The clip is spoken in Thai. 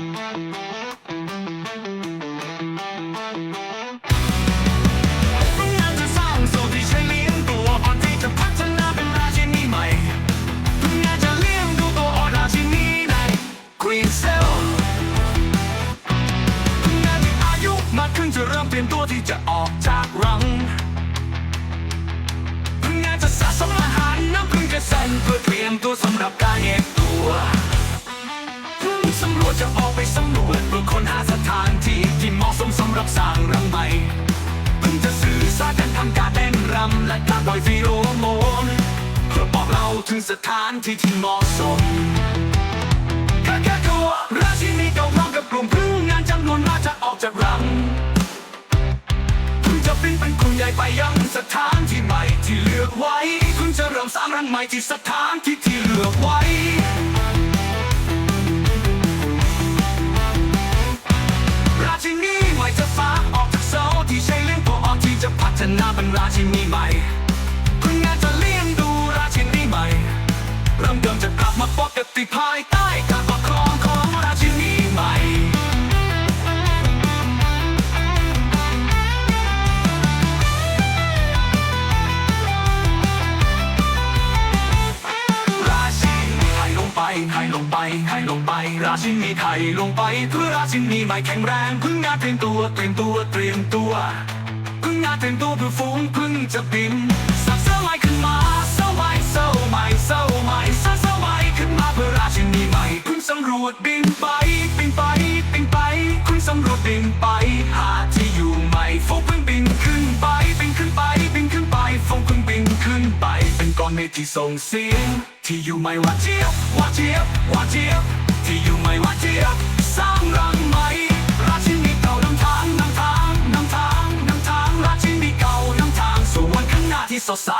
งานจะสร้างโซที่ใช้เลี้ยงตัวอ่อนที่จะพัฒนาเป็นราชินีใหม่งานจะเลี้ยงดูตัวอ่อนราชินีใน Queen Cell งานที่อายุมากขึ้นจะเริ่มเตรียมตัวที่จะออกจากรังงานจะสะสมอาหารน้ำพึ่งจะสั่นเพื่อเตรียมตัวสำหรับการแยกตั ออกไปสำรวจเพื่อค้นหาสถานที่ที่เหมาะสมสำหรับสร้างรังใหม่พึ่งจะสื่อสารกันทำการเต้นรำและการปล่อยฟีโรโมนเพื่อบอกเราถึงสถานที่ที่เหมาะสมกาแค่ตัวราชินีเก่าพร้อมกับกลุ่มพึ่งงานจำนวนมากจะออกจากรังคุณจะบินเป็นกลุ่มใหญ่ไปยังสถานที่ใหม่ที่เลือกไว้คุณจะเริ่มสร้างรังใหม่ที่สถานที่ที่เลือกไว้ ราชินีใหม่คุณงานจะเลี้ยงดูราชินีใหม่ เริ่มเดิมจะกลับมาปกติภายใต้การปกครองของราชินีใหม่ราชินีไทยลงไปไทยลงไปไทยลงไป ราชินีไทยลงไปเพื่อราชินีใหม่แข็งแรง พึ่งงานเตรียมตัวเตรียมตัวเตรียมตัวาเตรียมตัวเพื่อฝูงพึ่งจะบินสับเสื้อใหม่ขึ้นมาเสื้อใหม่เสื้อใหม่เสื้อใหม่เสื้อเสื้อใหม่ขึ้นมาเพื่อราชินีใหม่พึ่งสำรวจบินไปบินไปบินไปพึ่งสำรวจบินไป หาที่อยู่ใหม่ฝูงพึ่งบินขึ้นไปบินขึ้นไปบินขึ้นไปฝูงพึ่งบินขึ้นไป เป็นก้อนเมฆที่ส่งเสียงที่อยู่ไม่ว่าเจียบว่าเจียบว่าเจียบที่อยู่ไม่ว่าเจียบ สดใส